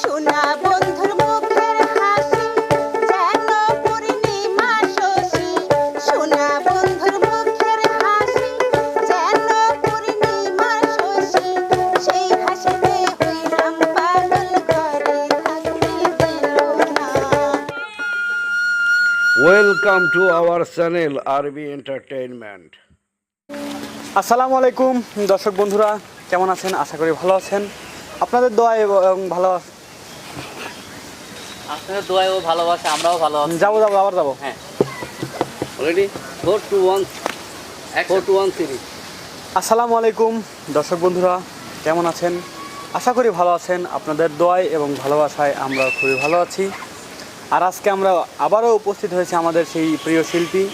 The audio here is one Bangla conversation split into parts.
সোনা বন্ধুর মুখের হাসি যেন পূর্ণিমা শশী। সোনা বন্ধুর মুখের হাসি যেন পূর্ণিমা শশী। সেই হাসিতে হইলাম পাগল ঘরে থাকতে দিল না। Welcome to our channel RB entertainment আসসালামু আলাইকুম দর্শক বন্ধুরা কেমন আছেন? আশা করি ভালো আছেন। আপনাদের দোয়া এবং ভালো আপনাদের দোয়ায় ও ভালোবাসে আমরাও ভালো আছি। যাব যাব আবার যাব। হ্যাঁ। Already four two one four two one আসসালামু আলাইকুম দর্শক বন্ধুরা কেমন আছেন? আশা করি ভালো আছেন। আপনাদের দোয়ায় এবং ভালোবাসায় আমরা খুবই ভালো আছি। আর আজকে আমরা আবারও উপস্থিত হয়েছি আমাদের সেই প্রিয় শিল্পী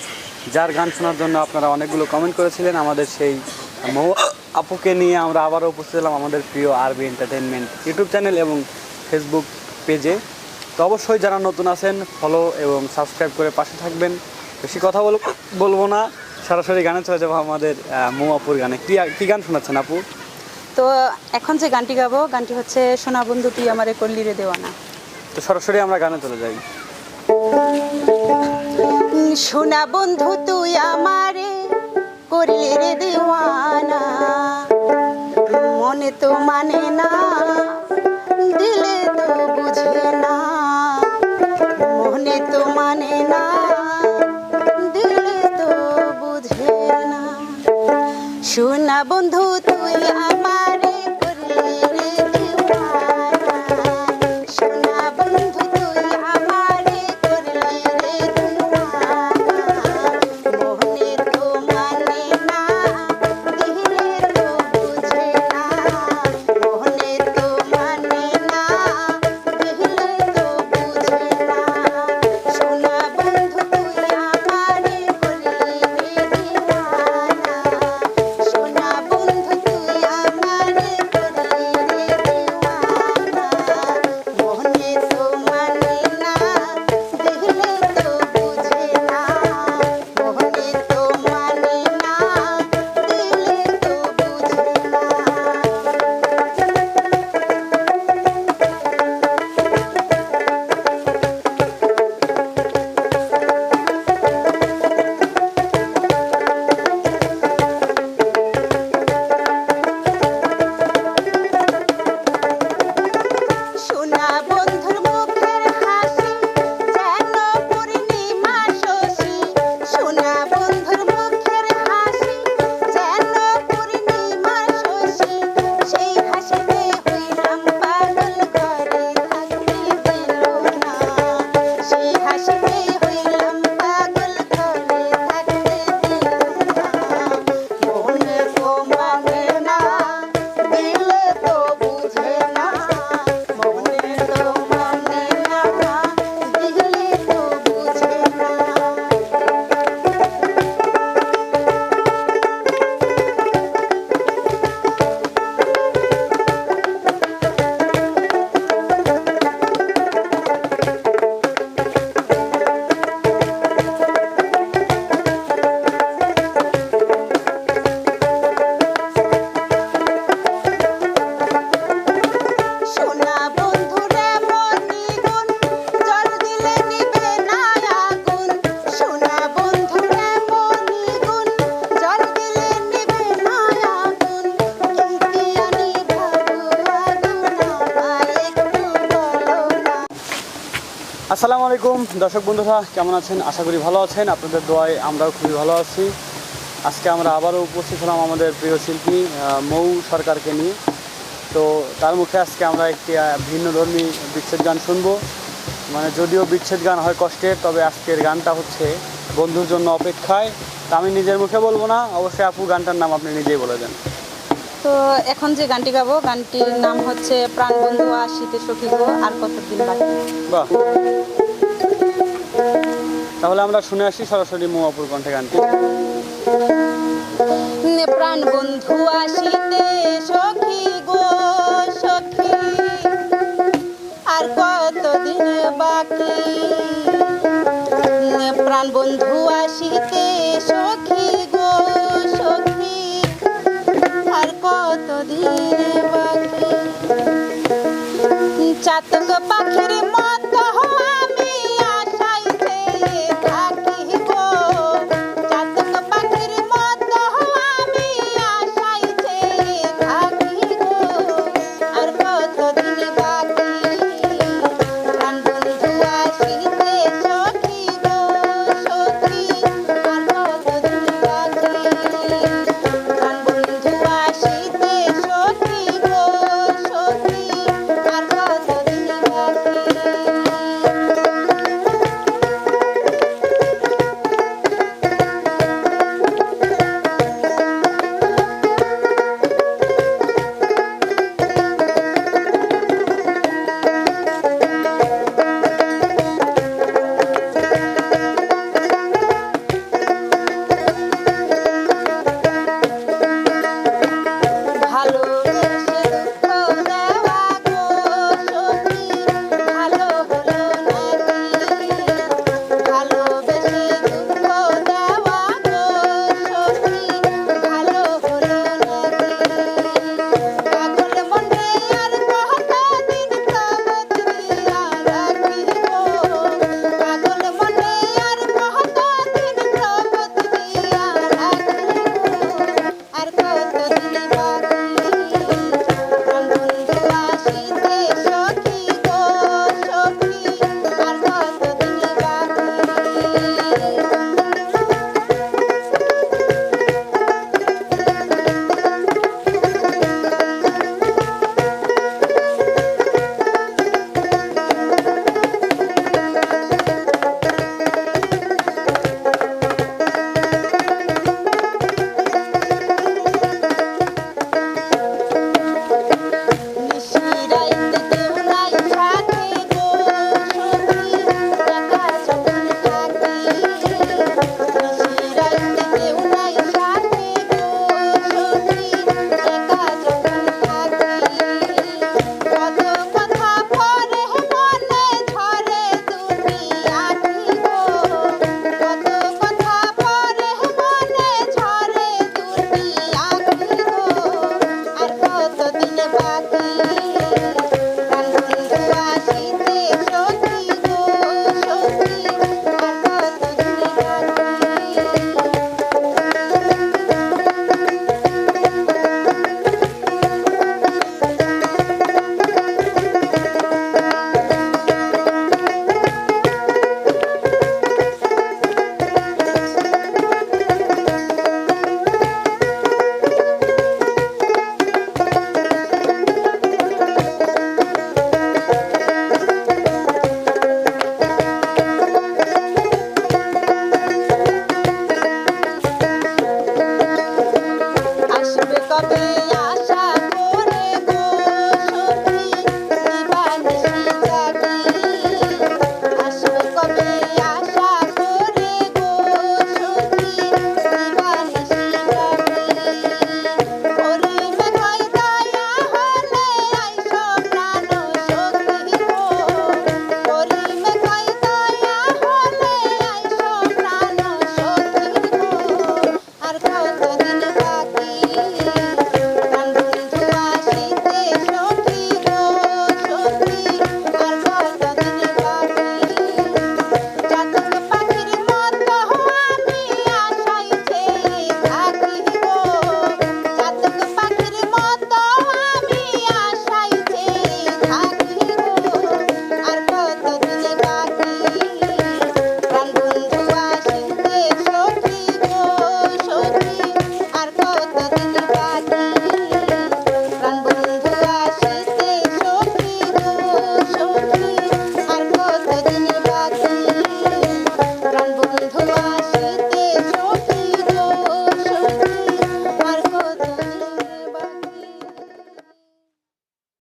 যার গান শোনার জন্য আপনারা অনেকগুলো কমেন্ট করেছিলেন। আমাদের সেই মৌ আপুকে নিয়ে আমরা আবারও উপস্থিত হলাম আমাদের প্রিয় আরবি এন্টারটেনমেন্ট ইউটিউব চ্যানেল এবং ফেসবুক পেজে তো অবশ্যই যারা নতুন আছেন ফলো এবং সাবস্ক্রাইব করে পাশে থাকবেন। বেশি কথা বল বলব না সরাসরি গানে চলে যাব আমাদের মৌ আপুর গানে। কি কি গান শোনাচ্ছেন আপু? তো এখন যে গানটি গাবো গানটি হচ্ছে সোনা বন্ধু তুই আমারে করলি রে দেওয়ানা। তো সরাসরি আমরা গানে চলে যাই। সোনা বন্ধু তুই আমারে করলি রে দেওয়ানা। মনে তো মানে না আসসালামু আলাইকুম। দর্শক বন্ধুরা, কেমন আছেন? আশা করি ভালো আছেন। আপনাদের দোয়ায় আমরাও খুবই ভালো আছি। আজকে আমরা আবারও উপস্থিত হলাম আমাদের প্রিয় শিল্পী মৌ সরকারকে নিয়ে। তো তার মুখে আজকে আমরা একটি ভিন্ন ধর্মী বিচ্ছেদ গান শুনব। মানে যদিও বিচ্ছেদ গান হয় কষ্টের, তবে আজকের গানটা হচ্ছে বন্ধুর জন্য অপেক্ষায়। তা আমি নিজের মুখে বলব না, অবশ্যই আপু গানটার নাম আপনি নিজেই বলে দেন। তো এখন যে গানটি গাবো গানটির নাম হচ্ছে প্রাণ বন্ধু আসিতে সখী গো আর কতদিন বাকি? বাহ। তাহলে আমরা শুনে আসি সরাসরি মৌ আপুর কণ্ঠে গানটি। নে প্রাণ বন্ধু আসিতে সখী গো সখী আর কতদিন বাকি? নে প্রাণ বন্ধু আর কতদিন